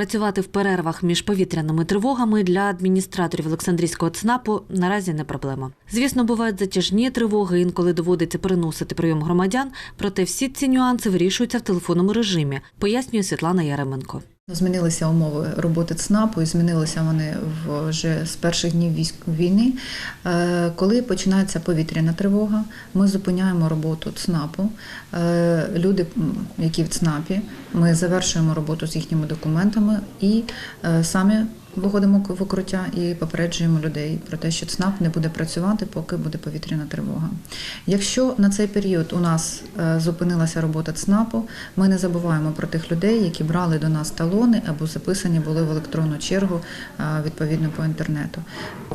Працювати в перервах між повітряними тривогами для адміністраторів Олександрійського ЦНАПу наразі не проблема. Звісно, бувають затяжні тривоги, інколи доводиться переносити прийом громадян, проте всі ці нюанси вирішуються в телефонному режимі, пояснює Світлана Яременко. Змінилися умови роботи ЦНАПу і змінилися вони вже з перших днів війни. Е, Коли починається повітряна тривога, ми зупиняємо роботу ЦНАПу. Е, Люди, які в ЦНАПі, ми завершуємо роботу з їхніми документами і е, самі виходимо в укриття і попереджуємо людей про те, що ЦНАП не буде працювати, поки буде повітряна тривога. Якщо на цей період у нас е, зупинилася робота ЦНАПу, ми не забуваємо про тих людей, які брали до нас талони або записані були в електронну чергу е, відповідно по інтернету.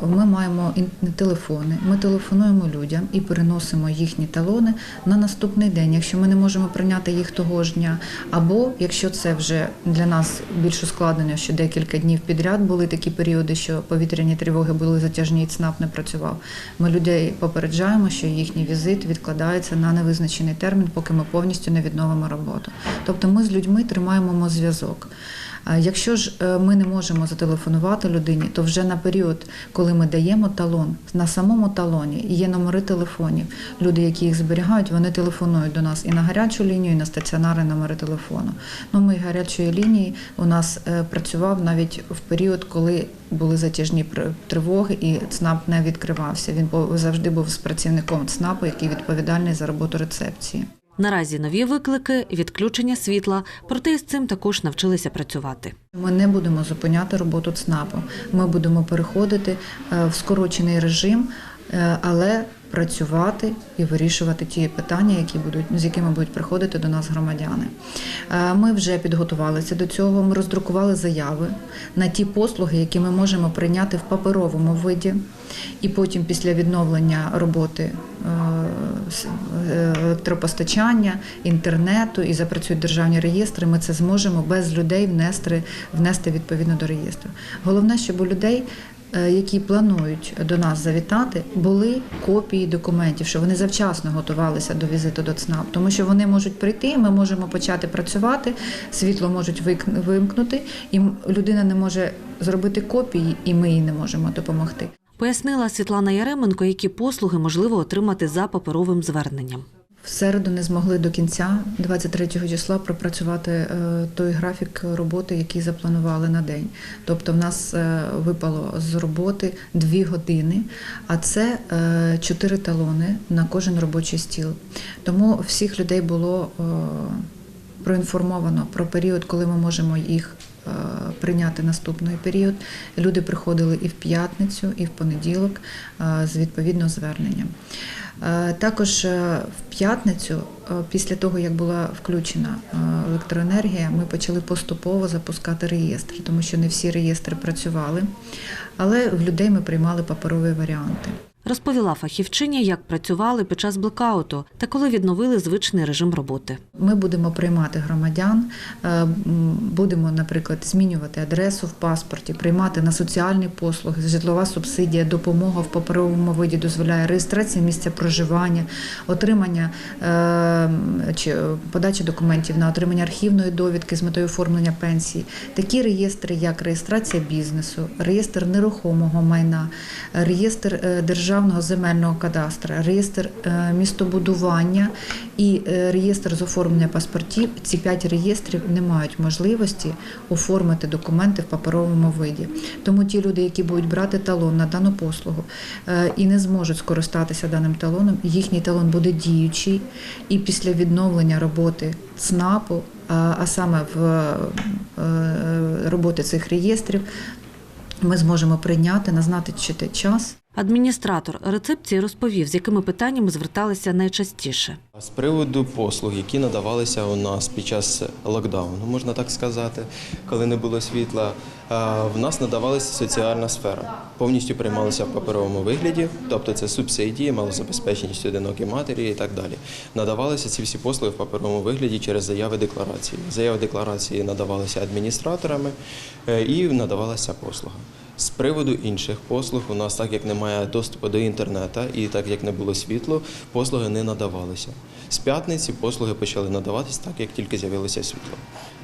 Ми маємо телефони, ми телефонуємо людям і переносимо їхні талони на наступний день, якщо ми не можемо прийняти їх того ж дня, або якщо це вже для нас більш ускладнено, що декілька днів підряд були такі періоди, що повітряні тривоги були затяжні, і ЦНАП не працював. Ми людей попереджаємо, що їхній візит відкладається на невизначений термін, поки ми повністю не відновимо роботу. Тобто ми з людьми тримаємо зв'язок. Якщо ж е, ми не можемо зателефонувати людині, то вже на період, коли ми даємо талон, на самому талоні є номери телефонів. Люди, які їх зберігають, вони телефонують до нас і на гарячу лінію, і на стаціонарні номери телефону. Номер гарячої лінії у нас е, працював навіть в період, коли були затяжні тривоги, і ЦНАП не відкривався. Він завжди був з працівником ЦНАПу, який відповідальний за роботу рецепції. Наразі нові виклики, відключення світла, проте із цим також навчилися працювати. Ми не будемо зупиняти роботу ЦНАПу. Ми будемо переходити е, в скорочений режим, е, але працювати і вирішувати ті питання, які будуть з якими будуть приходити до нас громадяни. Е, Ми вже підготувалися до цього. Ми роздрукували заяви на ті послуги, які ми можемо прийняти в паперовому виді, і потім, після відновлення роботи електропостачання, інтернету і запрацюють державні реєстри, ми це зможемо без людей внести, внести відповідно до реєстру. Головне, щоб у людей. е, Які планують до нас завітати, були копії документів, що вони завчасно готувалися до візиту до ЦНАП, тому що вони можуть прийти, ми можемо почати працювати, світло можуть вимкнути, і людина не може зробити копії, і ми їй не можемо допомогти. Пояснила Світлана Яременко, які послуги можливо отримати за паперовим зверненням. В середу не змогли до кінця 23 числа пропрацювати е, той графік роботи, який запланували на день. Тобто, в нас е, випало з роботи дві години, а це е, чотири талони на кожен робочий стіл. Тому всіх людей було проінформовано про період, коли ми можемо їх. Прийняти наступний період. Люди приходили і в п'ятницю, і в понеділок е, з відповідно зверненням. Е, Також е, в п'ятницю, після того як була включена електроенергія, ми почали поступово запускати реєстри, тому що не всі реєстри працювали, але в людей ми приймали паперові варіанти. Розповіла фахівчиня, як працювали під час блекауту та коли відновили звичний режим роботи. Ми будемо приймати громадян, е, будемо, наприклад, змінювати адресу в паспорті, приймати на соціальні послуги, житлова субсидія, допомога в паперовому виді дозволяє реєстрація місця проживання, отримання е, чи подача документів на отримання архівної довідки з метою оформлення пенсії. Такі реєстри, як реєстрація бізнесу, реєстр нерухомого майна, реєстр е, державного земельного кадастра, реєстр е, містобудування і е, реєстр з оформлення паспортів. Ці п'ять реєстрів не мають можливості оформити документи в паперовому виді. Тому ті люди, які будуть брати талон на дану послугу е, і не зможуть скористатися даним талоном, їхній талон буде діючий, і після відновлення роботи ЦНАПу, а саме в роботи цих реєстрів, ми зможемо прийняти, назначити час. Адміністратор рецепції розповів, з якими питаннями зверталися найчастіше. З приводу послуг, які надавалися у нас під час локдауну, можна так сказати, коли не було світла, в нас надавалася соціальна сфера. Повністю приймалися в паперовому вигляді, тобто це субсидії, малозабезпеченість одинокі матері і так далі. Надавалися ці всі послуги в паперовому вигляді через заяви декларації. Заяви декларації надавалися адміністраторами е, і надавалася послуга. З приводу інших послуг, у нас, так як немає доступу до інтернету і так як не було світло, послуги не надавалися. З п'ятниці послуги почали надаватись так, як тільки з'явилося світло.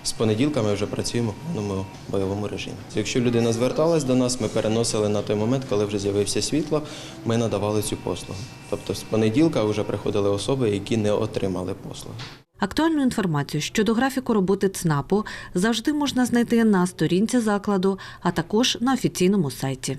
З понеділка ми вже працюємо в повному бойовому режимі. Якщо людина зверталась до нас, ми переносили на той момент, коли вже з'явився світло, ми надавали цю послугу. Тобто з понеділка вже приходили особи, які не отримали послуги. Актуальну інформацію щодо графіку роботи ЦНАПу завжди можна знайти на сторінці закладу, а також на офіційному сайті.